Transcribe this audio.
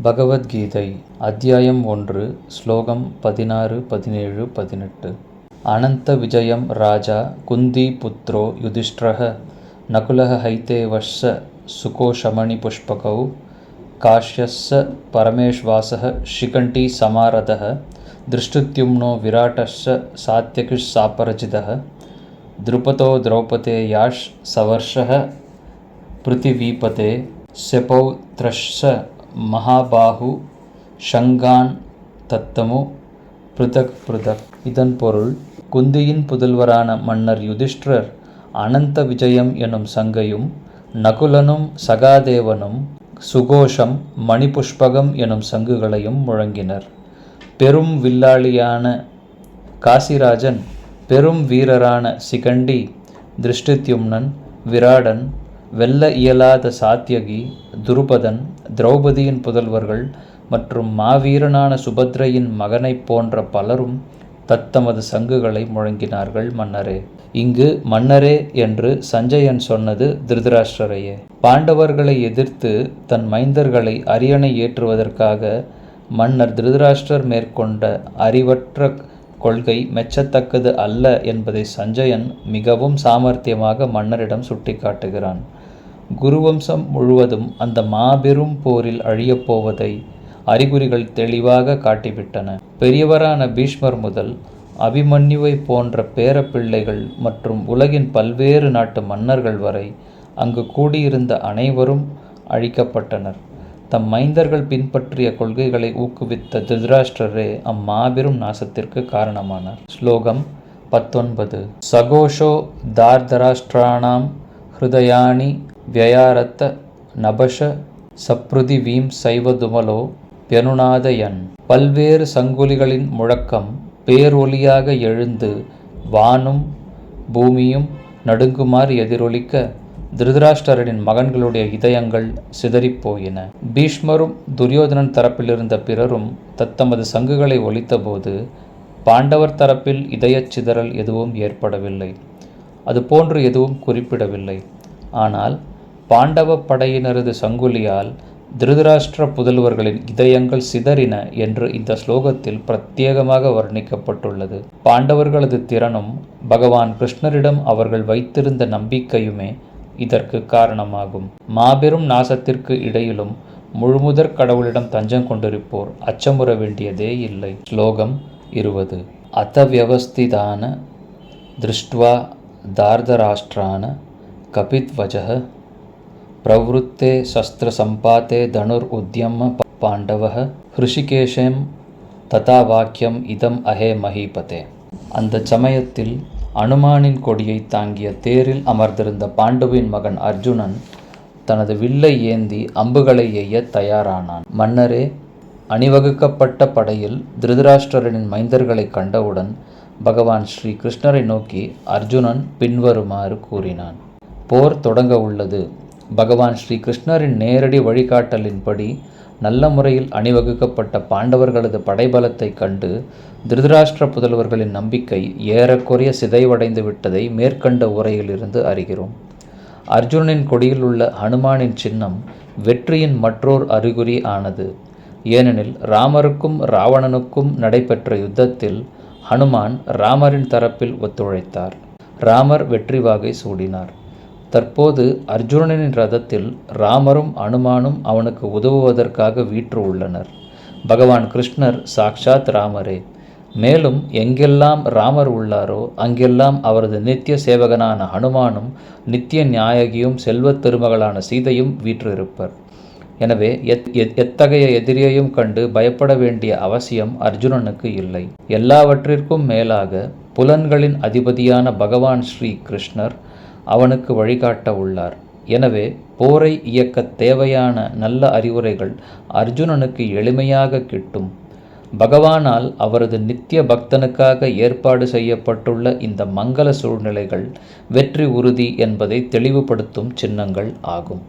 பகவத்கீதை அத்தியாயம் ஒன்று ஸ்லோகம் பதினாறு பதினேழு பதினெட்டு அனந்த விஜயம் ராஜா குந்தி புத்ரோ யுதிஷ்டிரः நகுலः हैतेवश्च सुकोशमणिपुष्पकौ काश्यस्य परमेश्वासः शिखण्डी समारथः दृष्टुद्युम्नो विराटश्च सात्यकिस्सापरजितः द्रुपदो द्रौपदेयाश् सवर्षः पृथिवीपते செபௌத்ரஷ்ச மகாபாகு ஷங்கான் தத்தமு பிருதக் பிருதக். இதன் பொருள் குந்தியின் புதல்வரான மன்னர் யுதிஷ்டிரர் அனந்த விஜயம் எனும் சங்கையும் நகுலனும் சகாதேவனும் சுகோஷம் மணிபுஷ்பகம் எனும் சங்குகளையும் முழங்கினர். பெரும் வில்லாளியான காசிராஜன் பெரும் வீரரான சிகண்டி திருஷ்டித்யும்னன் விராடன் வெல்ல இயலாத சாத்தியகி துருபதன் திரௌபதியின் புதல்வர்கள் மற்றும் மாவீரனான சுபத்ரையின் மகனைப் போன்ற பலரும் தத்தமது சங்குகளை முழங்கினார்கள் மன்னரே. இங்கு மன்னரே என்று சஞ்சயன் சொன்னது திருதராஷ்டரையே. பாண்டவர்களை எதிர்த்து தன் மைந்தர்களை அரியணை ஏற்றுவதற்காக மன்னர் திருதராஷ்டர் மேற்கொண்ட அறிவற்ற கொள்கை மெச்சத்தக்கது அல்ல என்பதை சஞ்சயன் மிகவும் சாமர்த்தியமாக மன்னரிடம் சுட்டிக்காட்டுகிறான். குருவம்சம் முழுவதும் அந்த மாபெரும் போரில் அழியப் போவதை அறிகுறிகள் தெளிவாக காட்டிவிட்டன. பெரியவரான பீஷ்மர் முதல் அபிமன்யுவை போன்ற பேரப்பிள்ளைகள் மற்றும் உலகின் பல்வேறு நாட்டு மன்னர்கள் வரை அங்கு கூடியிருந்த அனைவரும் அழிக்கப்பட்டனர். தம் மைந்தர்கள் பின்பற்றிய கொள்கைகளை ஊக்குவித்த திருதராஷ்டரே அம்மாபெரும் நாசத்திற்கு காரணமானார். ஸ்லோகம் பத்தொன்பது. சகோஷோ தார்தராஷ்டிராணாம் హృదయాని వ్యయారత நபஷ சப்ருதி வீம் சைவதுமலோ பெனுநாதயன் பல்வேறு சங்குலிகளின் முழக்கம் பேரொலியாக எழுந்து வானும் பூமியும் நடுங்குமாறு எதிரொலிக்க திருதராஷ்டரனின் மகன்களுடைய இதயங்கள் சிதறிப்போயின. பீஷ்மரும் துரியோதனன் தரப்பிலிருந்த பிறரும் தத்தமது சங்குகளை ஒலித்தபோது பாண்டவர் தரப்பில் இதயச் சிதறல் எதுவும் ஏற்படவில்லை. அது போன்று எதுவும் குறிப்பிடவில்லை. ஆனால் பாண்டவ படையினரது சங்குலியால் திருதராஷ்டிர புதல்வர்களின் இதயங்கள் சிதறின என்று இந்த ஸ்லோகத்தில் பிரத்யேகமாக வர்ணிக்கப்பட்டுள்ளது. பாண்டவர்களது திறனும் பகவான் கிருஷ்ணரிடம் அவர்கள் வைத்திருந்த நம்பிக்கையுமே இதற்கு காரணமாகும். மாபெரும் நாசத்திற்கு இடையிலும் முழுமுதற் கடவுளிடம் தஞ்சம் கொண்டிருப்போர் அச்சமுற வேண்டியதே இல்லை. ஸ்லோகம் இருபது. அத்தவியவஸ்திதான திருஷ்டுவா தார்தராஷ்டிரான கபித்வஜः प्रवृत्ते शस्त्रसम्पाते धनुरुद्यम पाण्डवः ஹிருஷிகேஷம் ததா வாக்கியம் இதம் அஹே மஹீபதே அந்த சமயத்தில் அனுமானின் கொடியை தாங்கிய தேரில் அமர்ந்திருந்த பாண்டுவின் மகன் அர்ஜுனன் தனது வில்லை ஏந்தி அம்புகளை எய்ய தயாரானான் மன்னரே அணிவகுக்கப்பட்ட படையில் திருதராஷ்டிரனின் மைந்தர்களை கண்டவுடன் பகவான் ஸ்ரீ கிருஷ்ணரை நோக்கி அர்ஜுனன் பின்வருமாறு கூறினான். போர் தொடங்க உள்ளது. பகவான் ஸ்ரீ கிருஷ்ணரின் நேரடி வழிகாட்டலின்படி நல்ல முறையில் அணிவகுக்கப்பட்ட பாண்டவர்களது படைபலத்தை கண்டு திருதராஷ்டிர புதல்வர்களின் நம்பிக்கை ஏறக்குறைய சிதைவடைந்து விட்டதை மேற்கண்ட உரையிலிருந்து அறிகிறோம். அர்ஜுனனின் கொடியில் உள்ள ஹனுமானின் சின்னம் வெற்றியின் மற்றோர் அறிகுறி ஆனது. ஏனெனில் ராமருக்கும் ராவணனுக்கும் நடைபெற்ற யுத்தத்தில் ஹனுமான் ராமரின் தரப்பில் ஒத்துழைத்தார். ராமர் வெற்றி வாகை சூடினார். தற்போது அர்ஜுனனின் ரதத்தில் ராமரும் அனுமானும் அவனுக்கு உதவுவதற்காக வீற்று உள்ளனர். பகவான் கிருஷ்ணர் சாக்ஷாத் ராமரே மேலும் எங்கெல்லாம் ராமர் உள்ளாரோ அங்கெல்லாம் அவரது நித்திய சேவகனான ஹனுமானும் நித்திய நியாயகியும் செல்வத் திருமகளான சீதையும் வீற்றிருப்பர். எனவே எத் எத்தகைய எதிரியையும் கண்டு பயப்பட வேண்டிய அவசியம் அர்ஜுனனுக்கு இல்லை. எல்லாவற்றிற்கும் மேலாக புலன்களின் அதிபதியான பகவான் ஸ்ரீ கிருஷ்ணர் அவனுக்கு வழிகாட்ட உள்ளார். எனவே போரை இயக்க தேவையான நல்ல அறிவுரைகள் அர்ஜுனனுக்கு எளிமையாக கிட்டும். பகவானால் அவரது நித்திய பக்தனுக்காக ஏற்பாடு செய்யப்பட்டுள்ள இந்த மங்கள சூழ்நிலைகள் வெற்றி உறுதி என்பதை தெளிவுபடுத்தும் சின்னங்கள் ஆகும்.